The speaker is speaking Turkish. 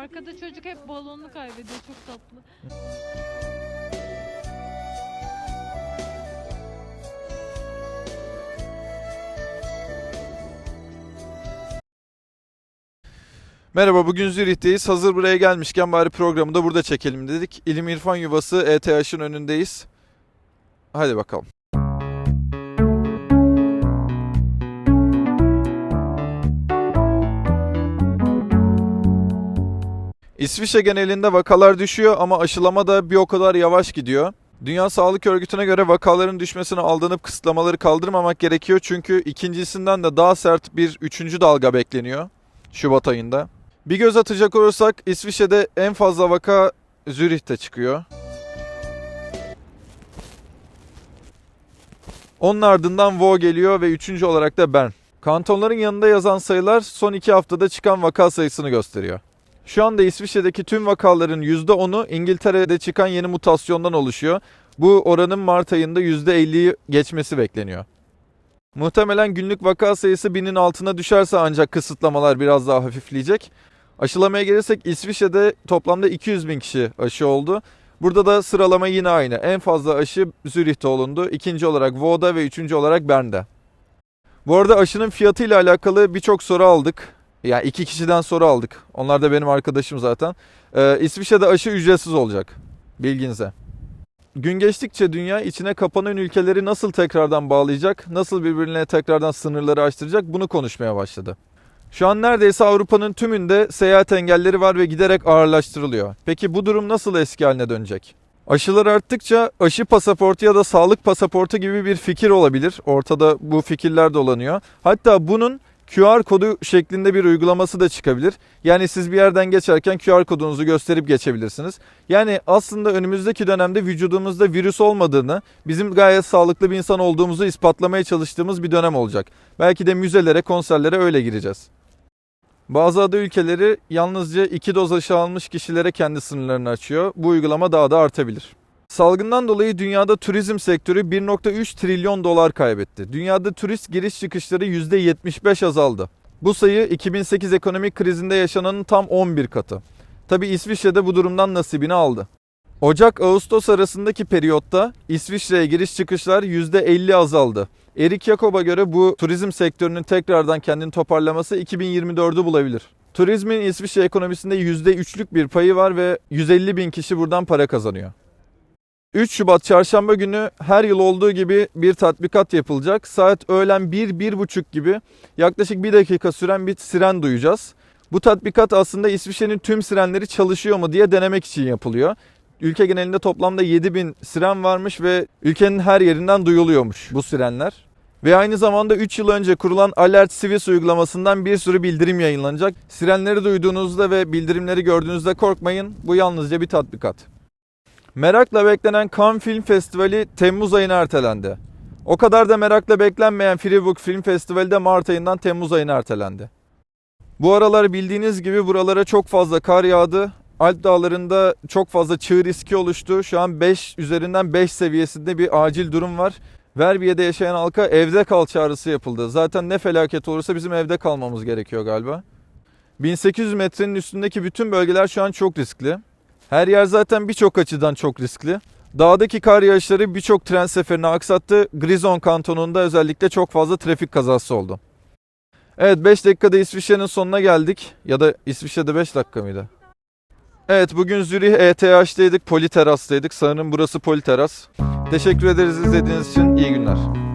Arkada çocuk hep balonunu kaybediyor. Çok tatlı. Merhaba bugün Zürih'teyiz. Hazır buraya gelmişken bari programı da burada çekelim dedik. İlim İrfan Yuvası ETH'ın önündeyiz. Hadi bakalım. İsviçre genelinde vakalar düşüyor ama aşılama da bir o kadar yavaş gidiyor. Dünya Sağlık Örgütü'ne göre vakaların düşmesine aldanıp kısıtlamaları kaldırmamak gerekiyor çünkü ikincisinden de daha sert bir üçüncü dalga bekleniyor Şubat ayında. Bir göz atacak olursak İsviçre'de en fazla vaka Zürih'te çıkıyor. Onun ardından Vaud geliyor ve üçüncü olarak da Bern. Kantonların yanında yazan sayılar son iki haftada çıkan vaka sayısını gösteriyor. Şu anda İsviçre'deki tüm vakaların %10'u İngiltere'de çıkan yeni mutasyondan oluşuyor. Bu oranın Mart ayında %50'yi geçmesi bekleniyor. Muhtemelen günlük vaka sayısı binin altına düşerse ancak kısıtlamalar biraz daha hafifleyecek. Aşılamaya gelirsek İsviçre'de toplamda 200 bin kişi aşı oldu. Burada da sıralama yine aynı. En fazla aşı Zürih'te olundu. İkinci olarak Vaud'da ve üçüncü olarak Bern'de. Bu arada aşının fiyatıyla alakalı birçok soru aldık. Yani iki kişiden soru aldık. Onlar da benim arkadaşım zaten. Ee, İsviçre'de aşı ücretsiz olacak. Bilginize. Gün geçtikçe dünya içine kapanan ülkeleri nasıl tekrardan bağlayacak, nasıl birbirine tekrardan sınırları açtıracak bunu konuşmaya başladı. Şu an neredeyse Avrupa'nın tümünde seyahat engelleri var ve giderek ağırlaştırılıyor. Peki bu durum nasıl eski haline dönecek? Aşılar arttıkça aşı pasaportu ya da sağlık pasaportu gibi bir fikir olabilir. Ortada bu fikirler dolanıyor. Hatta bunun QR kodu şeklinde bir uygulaması da çıkabilir. Yani siz bir yerden geçerken QR kodunuzu gösterip geçebilirsiniz. Yani aslında önümüzdeki dönemde vücudumuzda virüs olmadığını, bizim gayet sağlıklı bir insan olduğumuzu ispatlamaya çalıştığımız bir dönem olacak. Belki de müzelere, konserlere öyle gireceğiz. Bazı ada ülkeleri yalnızca iki doz aşı almış kişilere kendi sınırlarını açıyor. Bu uygulama daha da artabilir. Salgından dolayı dünyada turizm sektörü 1.3 trilyon dolar kaybetti. Dünyada turist giriş çıkışları %75 azaldı. Bu sayı 2008 ekonomik krizinde yaşananın tam 11 katı. Tabi İsviçre'de bu durumdan nasibini aldı. Ocak-Ağustos arasındaki periyotta İsviçre'ye giriş çıkışlar %50 azaldı. Erik Jakob'a göre bu turizm sektörünün tekrardan kendini toparlaması 2024'ü bulabilir. Turizmin İsviçre ekonomisinde %3'lük bir payı var ve 150 bin kişi buradan para kazanıyor. 3 Şubat çarşamba günü her yıl olduğu gibi bir tatbikat yapılacak. Saat öğlen 1-1.30 gibi yaklaşık 1 dakika süren bir siren duyacağız. Bu tatbikat aslında İsviçre'nin tüm sirenleri çalışıyor mu diye denemek için yapılıyor. Ülke genelinde toplamda 7000 siren varmış ve ülkenin her yerinden duyuluyormuş bu sirenler. Ve aynı zamanda 3 yıl önce kurulan Alert Civis uygulamasından bir sürü bildirim yayınlanacak. Sirenleri duyduğunuzda ve bildirimleri gördüğünüzde korkmayın. Bu yalnızca bir tatbikat. Merakla beklenen Cannes Film Festivali Temmuz ayına ertelendi. O kadar da merakla beklenmeyen Freebook Film Festivali de Mart ayından Temmuz ayına ertelendi. Bu aralar bildiğiniz gibi buralara çok fazla kar yağdı. Alp dağlarında çok fazla çığ riski oluştu. Şu an 5 üzerinden 5 seviyesinde bir acil durum var. Verbiye'de yaşayan halka evde kal çağrısı yapıldı. Zaten ne felaket olursa bizim evde kalmamız gerekiyor galiba. 1800 metrenin üstündeki bütün bölgeler şu an çok riskli. Her yer zaten birçok açıdan çok riskli. Dağdaki kar yağışları birçok tren seferini aksattı. Grison kantonunda özellikle çok fazla trafik kazası oldu. Evet 5 dakikada İsviçre'nin sonuna geldik. Ya da İsviçre'de 5 dakika mıydı? Evet bugün Zürih ETH'deydik, Politeras'taydık. Sanırım burası Politeras. Teşekkür ederiz izlediğiniz için. İyi günler.